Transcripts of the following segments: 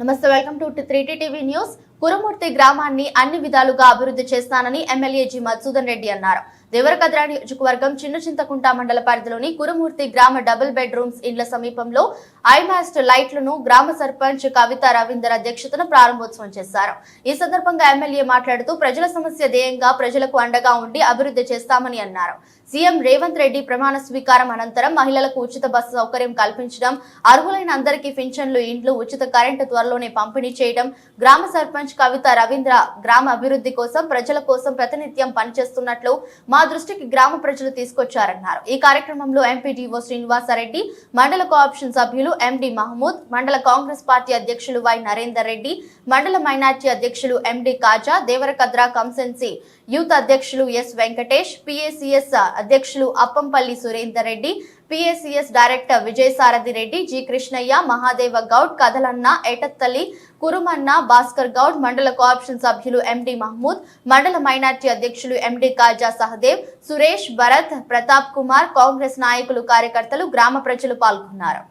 Namaste welcome to three TV news. Kuramurthy గ్రామాన్ని అన్ని విధాలుగా అభివృద్ధి చేస్తానని ఎమ్మెల్యే జి. మధుసూదన్ రెడ్డి అన్నారు. దేవరకద్ర నియోజకవర్గం చిన్న చింతకుంట మండల పరిధిలోని కురుమూర్తి గ్రామ డబుల్ బెడ్రూమ్స్ ఇండ్ల సమీపంలో ఐమాస్ట్ లైట్లను గ్రామ సర్పంచ్ కవిత రవీందర్ అధ్యక్షతన ప్రారంభోత్సవం చేశారు. ఈ సందర్భంగా ఎమ్మెల్యే మాట్లాడుతూ ప్రజల సమస్య ధ్యేయంగా ప్రజలకు అండగా ఉండి అభివృద్ధి చేస్తామని అన్నారు. సీఎం రేవంత్ రెడ్డి ప్రమాణ స్వీకారం అనంతరం మహిళలకు ఉచిత బస్సు సౌకర్యం కల్పించడం అర్హులైన అందరికీ పింఛన్లు ఇండ్లు ఉచిత కరెంటు త్వరలోనే పంపిణీ చేయడం గ్రామ సర్పంచ్ కవిత రవీంద్ర గ్రామ అభివృద్ధి కోసం ప్రజల కోసం ప్రతినిత్యం పనిచేస్తున్నట్లు మా దృష్టికి గ్రామ ప్రజలు తీసుకొచ్చారన్నారు. ఈ కార్యక్రమంలో ఎంపీటీఓ శ్రీనివాసరెడ్డి మండల కోఆప్షన్ సభ్యులు MD Mahmood mandal Congress party అధ్యక్షులు వై నరేందర్ రెడ్డి మండల మైనార్టీ అధ్యక్షులు MD Khaja Devarakadra constituency youth అధ్యక్షులు ఎస్ వెంకటేష్ పిఏసిఎస్ అధ్యక్షులు Appampalli Surender Reddy PACS director Vijayasarathi Reddy G Krishnaiah Mahadeva Goud Kadalanna ఏటత్తల్లి Kurumanna Bhaskar Goud mandal cooption సభ్యులు ఎండి మహమూద్ మండల మైనార్టీ అధ్యక్షులు MD కాజా సహదేవ్ సురేష్ భరత్ ప్రతాప్ కుమార్ కాంగ్రెస్ నాయకులు కార్యకర్తలు గ్రామ ప్రజలు పాల్గొన్నారు.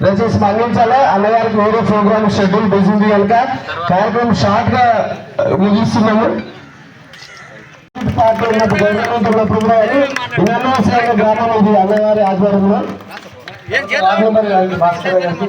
దయచేసి స్పందించాలి అన్నగారికి వేరే ప్రోగ్రామ్ షెడ్యూల్ బిజీ కనుక కార్యక్రమం షార్ట్గా ముగిస్తున్నాము. పార్టీ ఉన్నప్పుడు గవర్నమెంట్ ఉన్నప్పుడు కూడా అది వినాశమైన గ్రామం ఇది అన్నగారి ఆధ్వర్యంలో. గారికి భాస్కర్ గారికి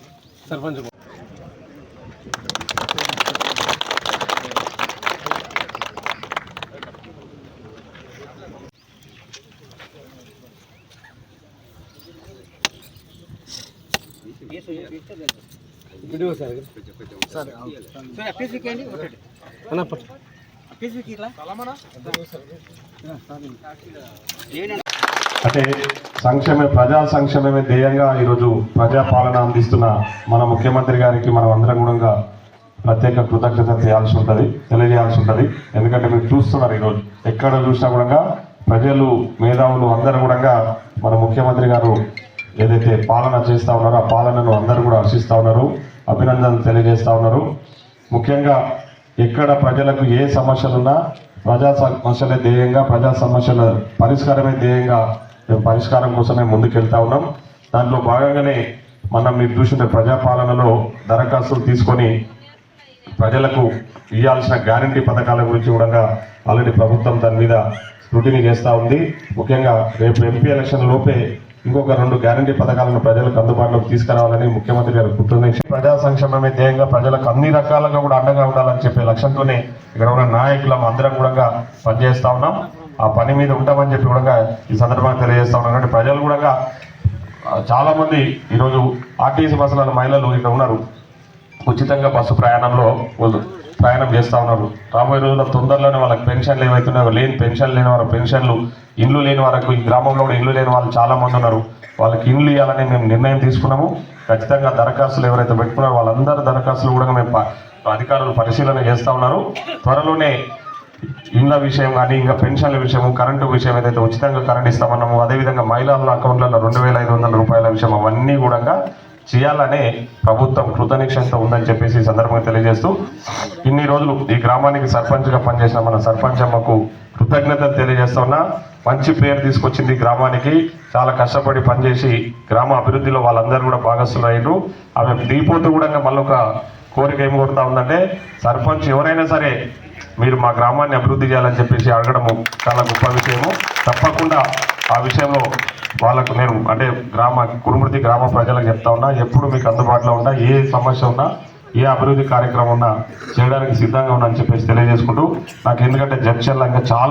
సర్పంచ్ వీడియో సార్ అన్న పట్టు అంటే సంక్షేమ ప్రజా సంక్షేమమే ధ్యేయంగా ఈరోజు ప్రజాపాలన అందిస్తున్న మన ముఖ్యమంత్రి గారికి మనం అందరం కూడా ప్రత్యేక కృతజ్ఞత చేయాల్సి ఉంటుంది తెలియజేయాల్సి ఉంటుంది. ఎందుకంటే మీరు చూస్తున్నారు ఈరోజు ఎక్కడ చూసినా కూడా ప్రజలు మేధావులు అందరూ కూడా మన ముఖ్యమంత్రి గారు ఏదైతే పాలన చేస్తూ ఉన్నారో ఆ పాలనను అందరూ కూడా హర్షిస్తూ ఉన్నారు అభినందనలు తెలియజేస్తూ ఉన్నారు. ముఖ్యంగా ఎక్కడ ప్రజలకు ఏ సమస్యలున్నా ప్రజా సమస్యలే ధ్యేయంగా ప్రజా సమస్యల పరిష్కారమే ధ్యేయంగా మేము పరిష్కారం కోసమే ముందుకెళ్తా ఉన్నాం. దాంట్లో భాగంగానే మనం మీరు చూసిన ప్రజాపాలనలో దరఖాస్తులు తీసుకొని ప్రజలకు ఇవ్వాల్సిన గ్యారంటీ పథకాల గురించి కూడా ఆల్రెడీ ప్రభుత్వం దాని మీద స్క్రూటినీ చేస్తూ ఉంది. ముఖ్యంగా రేపు ఎంపీ ఎలక్షన్ లోపే ఇంకొక రెండు గ్యారంటీ పథకాలను ప్రజలకు అందుబాటులోకి తీసుకురావాలని ముఖ్యమంత్రి గారు కుట్టుంది ప్రజా సంక్షేమమే ధ్యేయంగా ప్రజలకు అన్ని రకాలుగా కూడా అండగా ఉండాలని చెప్పే లక్ష్యంతోనే ఇక్కడ ఉన్న నాయకులం అందరం కూడా పనిచేస్తా ఉన్నాం. ఆ పని మీద ఉంటామని చెప్పి కూడా ఈ సందర్భంగా తెలియజేస్తా ఉన్నాం ప్రజలు కూడా చాలామంది చాలా మంది ఈరోజు ఆర్టీసీ బస్సులలో మహిళలు ఇక్కడ ఉన్నారు. ఉచితంగా బస్సు ప్రయాణంలో వాళ్ళు ప్రయాణం చేస్తూ ఉన్నారు. రాబోయే రోజుల్లో తొందరలోనే వాళ్ళకి పెన్షన్లు ఏవైతున్నాయో లేని పెన్షన్ లేని వారు పెన్షన్లు ఇండ్లు లేని వరకు ఈ గ్రామంలో కూడా ఇండ్లు లేని వాళ్ళు చాలామంది ఉన్నారు. వాళ్ళకి ఇండ్లు ఇవ్వాలని మేము నిర్ణయం తీసుకున్నాము. ఖచ్చితంగా దరఖాస్తులు ఎవరైతే పెట్టుకున్నారో వాళ్ళందరి దరఖాస్తులు కూడా మేము అధికారులు పరిశీలన చేస్తూ ఉన్నారు. త్వరలోనే ఇళ్ళ విషయం కానీ ఇంకా పెన్షన్ల విషయం కరెంటు విషయం ఏదైతే ఉచితంగా కరెంట్ ఇస్తామన్నాము అదేవిధంగా మహిళల అకౌంట్లలో రెండు వేల ఐదు వందల రూపాయల విషయం అవన్నీ కూడా చేయాలనే ప్రభుత్వం కృతనిక్షంతో ఉందని చెప్పేసి ఈ సందర్భంగా తెలియజేస్తూ ఇన్ని రోజులు ఈ గ్రామానికి సర్పంచ్గా పనిచేసిన మన సర్పంచ్ అమ్మకు కృతజ్ఞతలు తెలియజేస్తున్నా. మంచి పేరు తీసుకొచ్చింది గ్రామానికి. చాలా కష్టపడి పనిచేసి గ్రామ అభివృద్ధిలో వాళ్ళందరూ కూడా భాగస్థులయ్యారు ఆమె దిగిపోతూ కూడా మళ్ళీ ఒక కోరిక ఏం కోరుతా ఉందంటే సర్పంచ్ ఎవరైనా సరే మీరు మా గ్రామాన్ని అభివృద్ధి చేయాలని చెప్పేసి అడగడము చాలా గొప్ప విషయము. తప్పకుండా ఆ విషయంలో వాళ్ళకు నేను అంటే గ్రామ కురుమృతి గ్రామ ప్రజలకు చెప్తా ఉన్నా ఎప్పుడు మీకు అందుబాటులో ఉన్నా ఏ సమస్య ఉన్నా ఏ అభివృద్ధి కార్యక్రమం ఉన్నా చేయడానికి సిద్ధంగా ఉన్నా అని చెప్పేసి తెలియజేసుకుంటూ నాకు ఎందుకంటే జంక్షన్లో ఇంకా చాలా